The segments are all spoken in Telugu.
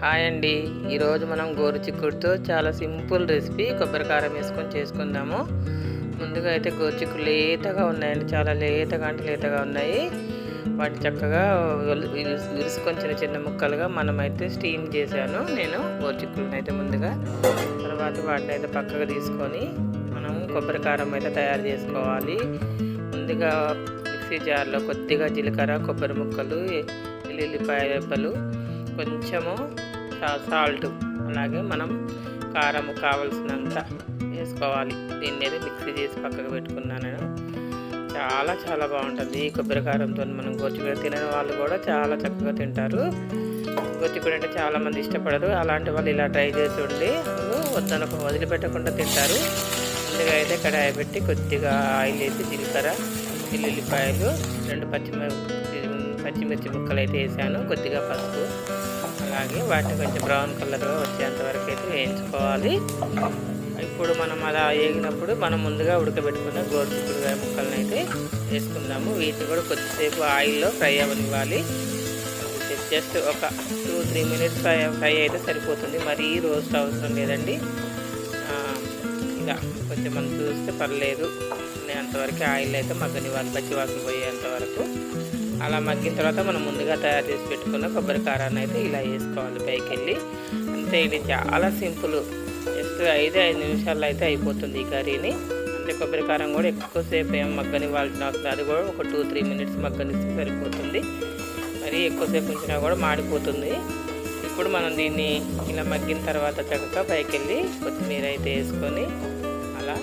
హాయ్ అండి. ఈరోజు మనం గోరు చిక్కుడుతో చాలా సింపుల్ రెసిపీ కొబ్బరి కారం వేసుకొని చేసుకుందాము. ముందుగా అయితే గోరు చిక్కుడు లేతగా ఉన్నాయండి. చాలా లేతగా అంటే లేతగా ఉన్నాయి. వాటి చక్కగా విరుసుకొని చిన్న చిన్న ముక్కలుగా మనమైతే స్టీమ్ చేశాను. నేను గోరు చిక్కుడుని అయితే ముందుగా తర్వాత వాటిని అయితే పక్కకు తీసుకొని మనం కొబ్బరి కారం అయితే తయారు చేసుకోవాలి. ముందుగా మిక్సీ జార్లో కొద్దిగా జీలకర్ర కొబ్బరి ముక్కలు ఎల్లుల్లిపాయ రెప్పలు కొంచెము సాల్ట్ అలాగే మనం కారం కావలసినంత వేసుకోవాలి. దీన్ని అయితే మిక్సీ చేసి పక్కకు పెట్టుకున్నాను నేను. చాలా చాలా బాగుంటుంది. ఈ కొబ్బరి కారంతో మనం గోచికూర తినని వాళ్ళు కూడా చాలా చక్కగా తింటారు. గోచికూర అంటే చాలా మంది ఇష్టపడరు. అలాంటి వాళ్ళు ఇలా ట్రై చేసి ఉండి వద్దనకు వదిలిపెట్టకుండా తింటారు. ముందుగా అయితే కడాయి పెట్టి కొద్దిగా ఆయిల్ వేసి జీలకర్ర వెల్లుల్లిపాయలు రెండు పచ్చిమిర్చి పచ్చిమిర్చి ముక్కలు అయితే వేసాను. కొద్దిగా పసుపు అలాగే వాటిని కొంచెం బ్రౌన్ కలర్గా వచ్చేంత వరకు అయితే వేయించుకోవాలి. ఇప్పుడు మనం అలా వేగినప్పుడు మనం ముందుగా ఉడకబెట్టుకున్న గోరుచిక్కుడుకాయ ముక్కలను అయితే వేసుకుందాము. వీటిని కూడా కొద్దిసేపు ఆయిల్లో ఫ్రై అవ్వనివ్వాలి. జస్ట్ ఒక two three minutes fry fry అయితే సరిపోతుంది. మరీ రోస్ట్ అవసరం లేదండి. ఇలా కొంచెం మనం చూస్తే పర్లేదు. అంతవరకు ఆయిల్ అయితే మగ్గనివ్వాలి పచ్చి వాసన పోయేంత వరకు. అలా మగ్గిన తర్వాత మనం ముందుగా తయారు చేసి పెట్టుకున్న కొబ్బరి కారాన్ని అయితే ఇలా వేసుకోవాలి పైకి వెళ్ళి అంతే ఇది చాలా సింపుల్. జస్ట్ ఐదు ఐదు నిమిషాల్లో అయితే అయిపోతుంది ఈ కర్రీని. అంటే కొబ్బరి కారం కూడా ఎక్కువసేపు ఏం మగ్గనివ్వాల్సిన అవసరం అది కూడా ఒక టూ త్రీ మినిట్స్ మగ్గనిస్తే సరిపోతుంది. మరి ఎక్కువసేపు ఉంచినా కూడా మాడిపోతుంది. ఇప్పుడు మనం దీన్ని ఇలా మగ్గిన తర్వాత చక్కగా పైకి వెళ్ళి కొత్తిమీర అయితే వేసుకొని అలా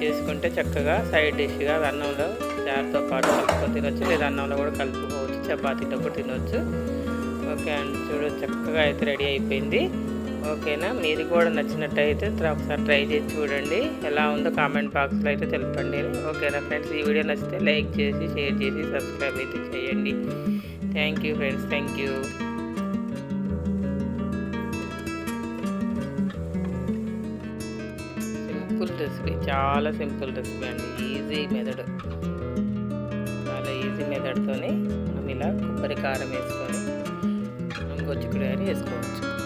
చేసుకుంటే చక్కగా సైడ్ డిష్గా అన్నంలో దారితో పాటు కలుపుకొని తినొచ్చు లేదా అన్నంలో కూడా కలుపుకోవచ్చు చపాతీతో కూడా తినొచ్చు. ఓకే అండి చూడు చక్కగా అయితే రెడీ అయిపోయింది. ఓకేనా? మీరు కూడా నచ్చినట్టయితే ఒకసారి ట్రై చేసి చూడండి. ఎలా ఉందో కామెంట్ బాక్స్లో అయితే తెలపండి. ఓకేనా ఫ్రెండ్స్? ఈ వీడియో నచ్చితే లైక్ చేసి షేర్ చేసి సబ్స్క్రైబ్ అయితే చేయండి. Thank you friends thank you. Simple recipe చాలా సింపుల్ రెసిపీ అండి. Easy method. చాలా మనం ఇలా కొబ్బరి కారం వేసుకొని మనం అని వేసుకోవచ్చు.